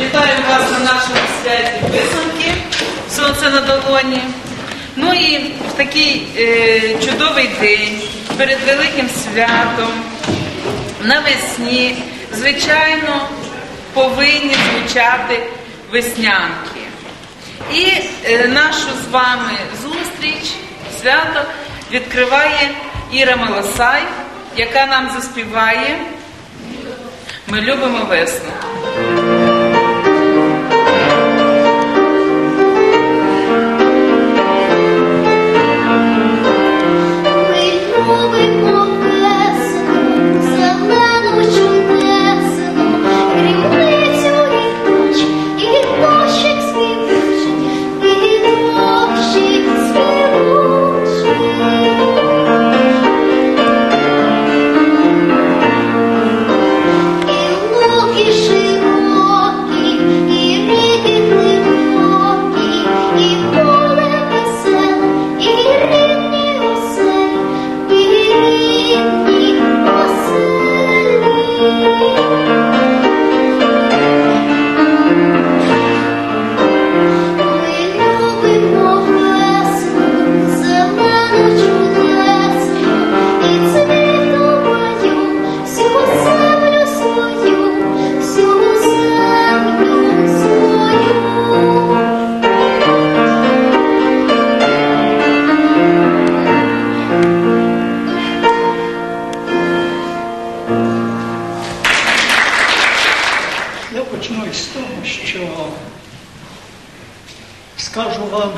Вітаю вас на нашому святі писанки Сонце на долоні. Ну і в такий е, чудовий день перед Великим святом навесні, звичайно, повинні звучати веснянки. І е, нашу з вами зустріч, свято відкриває Іра Малосай, яка нам заспіває. Ми любимо весну. Вам,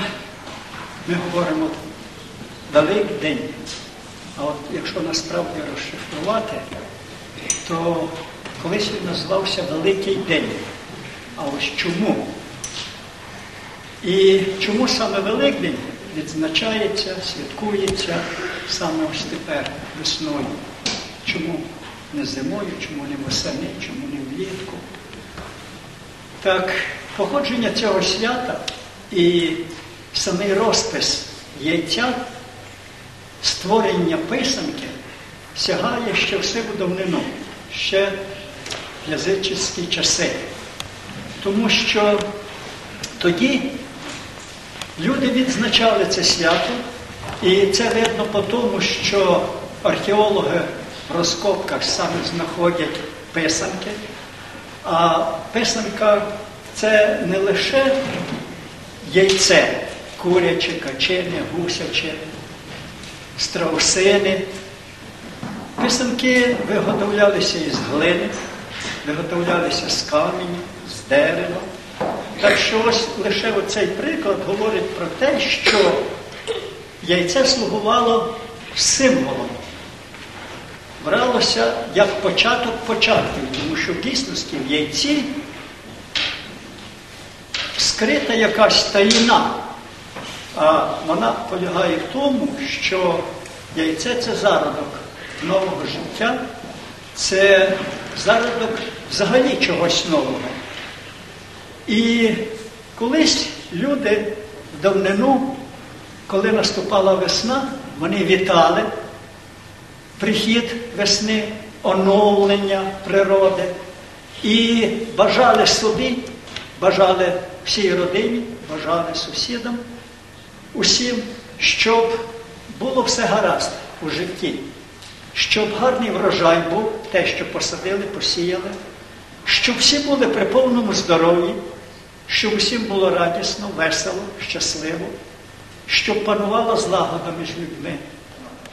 ми говоримо Великдень. А от якщо насправді розшифрувати, то колись він називався Великий День. А ось чому? І чому саме Великдень відзначається, святкується саме ось тепер весною? Чому не зимою, чому не восени, чому не влітку? Так, походження цього свята і самий розпис яйця, створення писанки сягає ще в сиву давнину, ще в язичні часи. Тому що тоді люди відзначали це свято, і це видно по тому, що археологи в розкопках саме знаходять писанки. А писанка це не лише яйце, куряче, качене, гусяче, страусини. Писанки виготовлялися із глини, виготовлялися з каменю, з дерева. Так що ось лише оцей приклад говорить про те, що яйце слугувало символом бралося як початок початків, тому що в дійсності в яйці скрита якась таїна, а вона полягає в тому, що яйце це зародок нового життя, це зародок взагалі чогось нового. І колись люди в давнину, коли наступала весна, вони вітали прихід весни, оновлення природи і бажали собі, бажали всій родині, бажали сусідам, усім, щоб було все гаразд у житті, щоб гарний врожай був, те, що посадили, посіяли, щоб всі були при повному здоров'ї, щоб усім було радісно, весело, щасливо, щоб панувала злагода між людьми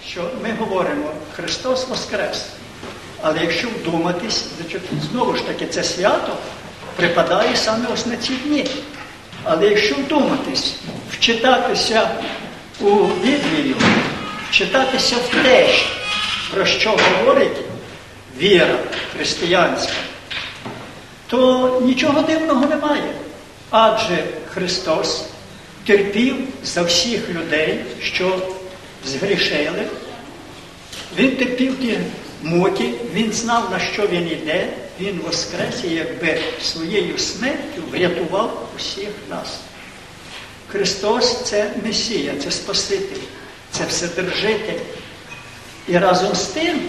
що ми говоримо Христос Воскрес. Але якщо вдуматись, знову ж таки це свято припадає саме ось на ці дні. Але якщо вдуматись, вчитатися у Біблію, вчитатися в те, про що говорить віра християнська, то нічого дивного немає. Адже Христос терпів за всіх людей, що згрішили. Він терпів ті муки, він знав, на що він йде, він воскрес і якби своєю смертю врятував усіх нас. Христос це Месія, це Спаситель, це Вседержитель. І разом з тим,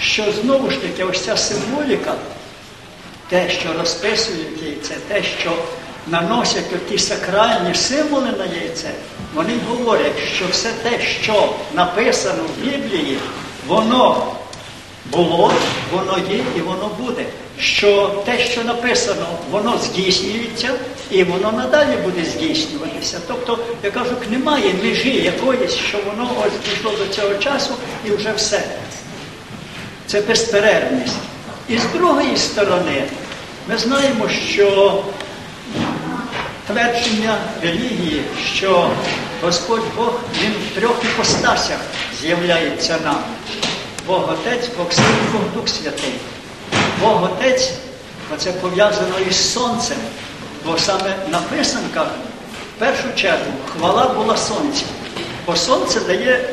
що знову ж таки ось ця символіка те, що розписують яйце, те, що наносять оті сакральні символи на яйце, вони говорять, що все те, що написано в Біблії, воно було, воно є і воно буде. Що те, що написано, воно здійснюється і воно надалі буде здійснюватися. Тобто, я кажу, немає межі якоїсь, що воно ось дійшло до цього часу і вже все. Це безперервність. І з другої сторони, ми знаємо, що твердження релігії, що Господь Бог, Він в трьох іпостасях з'являється нам. Бог Отець, Бог Син, Бог Дух Святий. Бог Отець, це пов'язано із Сонцем, бо саме на писанках в першу чергу хвала була Сонця. Бо Сонце дає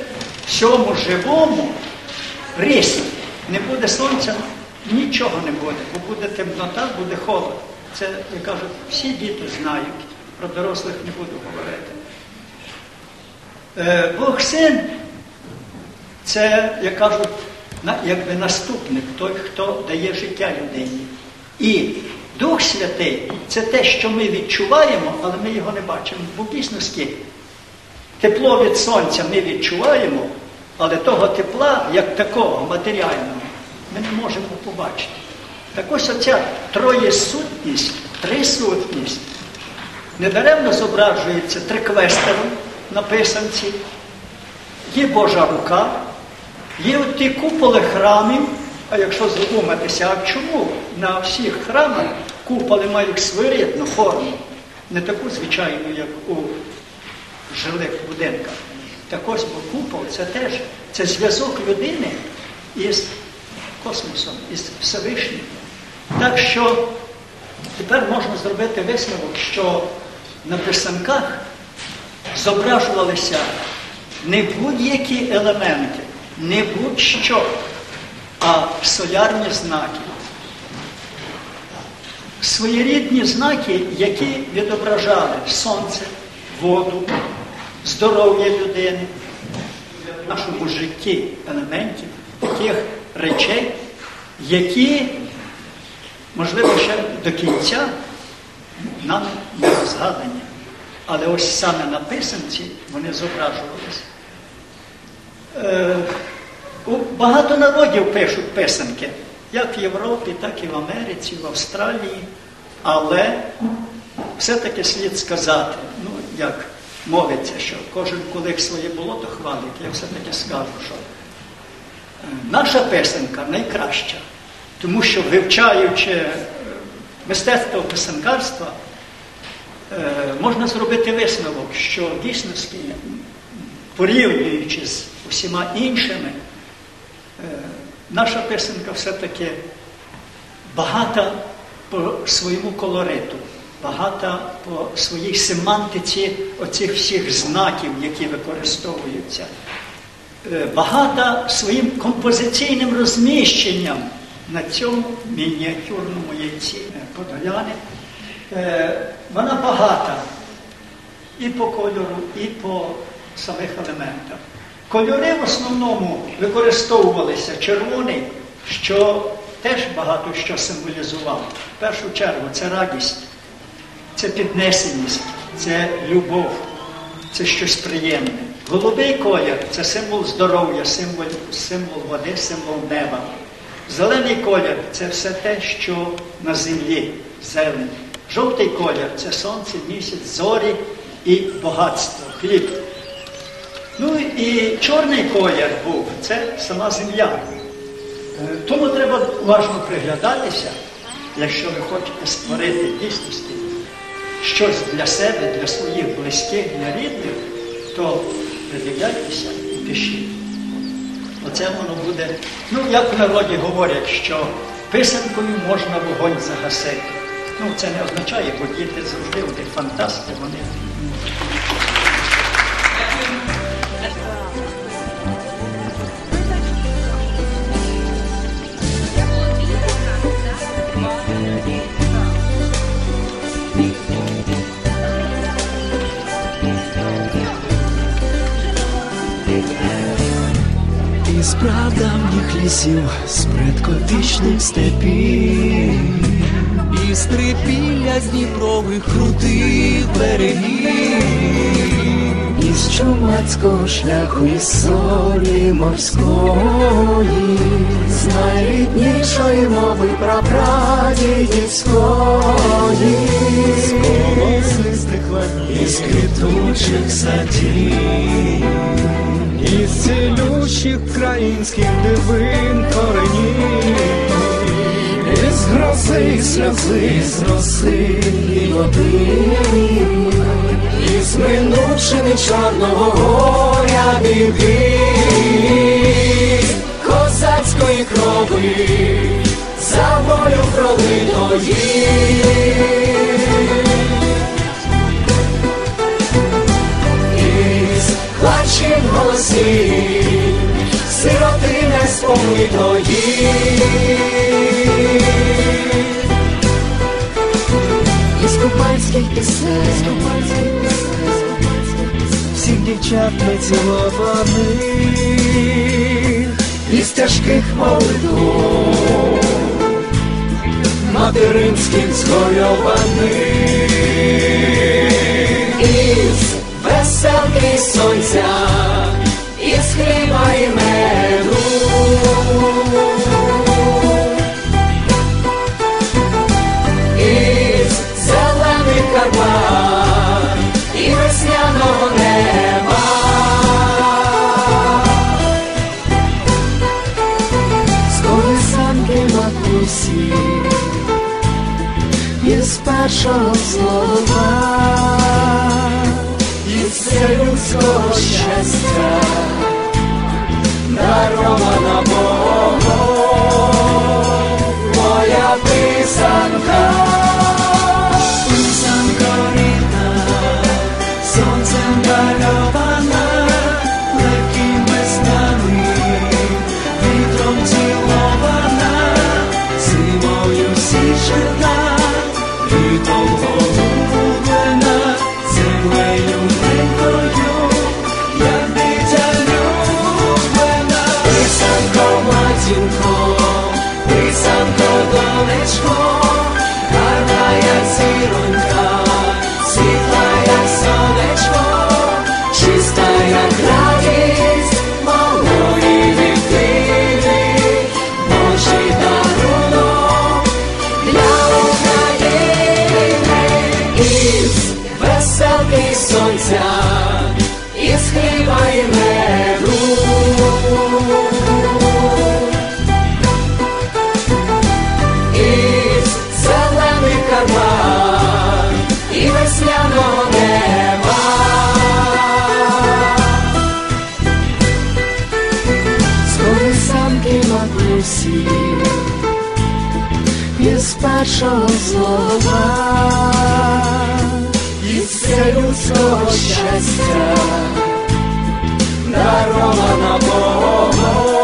всьому живому рис. Не буде сонця, нічого не буде, бо буде темнота, буде холод. Це, я кажу, всі діти знають, про дорослих не буду говорити. Е, Бог син це, як кажуть, якби наступник, той, хто дає життя людині. І Дух Святий це те, що ми відчуваємо, але ми його не бачимо. Бо дійсності тепло від сонця ми відчуваємо, але того тепла, як такого матеріального, ми не можемо побачити. Так ось оця троєсутність, трисутність недаремно зображується триквестером на писанці, є Божа рука, є от ті куполи храмів, а якщо задуматися, а чому на всіх храмах куполи мають своєрідну форму, не таку звичайну, як у жилих будинках. Так ось бо купол це теж це зв'язок людини із космосом, із Всевишнім. Так що тепер можна зробити висновок, що на писанках зображувалися не будь-які елементи, не будь-що, а солярні знаки. Своєрідні знаки, які відображали сонце, воду, здоров'я людини, в нашому житті елементів, таких речей, які, можливо, ще до кінця нам не розгадані. Але ось саме на писанці вони зображувалися. Е, багато народів пишуть писанки, як в Європі, так і в Америці, в Австралії. Але все-таки слід сказати, ну як мовиться, що кожен кулик своє болото хвалить, я все-таки скажу, що е, наша писанка найкраща, тому що вивчаючи е, мистецтво писанкарства, можна зробити висновок, що в дійсності, порівнюючи з усіма іншими, е, наша писанка все-таки багата по своєму колориту, багата по своїй семантиці оцих всіх знаків, які використовуються, Е, багата своїм композиційним розміщенням на цьому мініатюрному яйці Е, Подоляни. Вона багата і по кольору, і по самих елементах. Кольори в основному використовувалися червоний, що теж багато що символізував. В першу чергу це радість, це піднесеність, це любов, це щось приємне. Голубий колір це символ здоров'я, символ, символ води, символ неба. Зелений колір це все те, що на землі, зелень. Жовтий колір це сонце, місяць, зорі і багатство, хліб. Ну і чорний колір був це сама земля. Е, Тому треба уважно приглядатися, якщо ви хочете створити дійсності щось для себе, для своїх близьких, для рідних, то придивляйтеся і пишіть. Оце воно буде. Ну, як в народі говорять, що писанкою можна вогонь загасити. Ну, це не означає, бо діти завжди вони фантасти, вони предковічних степів, і стрипілля з Дніпрових крутих берегів, із чумацького шляху, із солі морської, з найріднішої мови прапрадідівської, з голосистих ланів, із квітучих садів, із цілющих українських дивин коренів, грози, сльози, з роси і води, із минувшини Чорного горя біди, козацької крови, за волю пролитої. із плачем голосів, сироти неспомитої. Із всіх дівчат нецілованих, із тяжких молитв, материнських згойованих, із веселки сонця, із хліба і меду. Першого слова, все людського you'll think of you every time you walk well i'm pacing call my zeus call pacing call don't let's go сонця, і меду. Із зелених карман і весняного неба. З колесанки матусі, із першого слова, із людського щастя, дарована Богом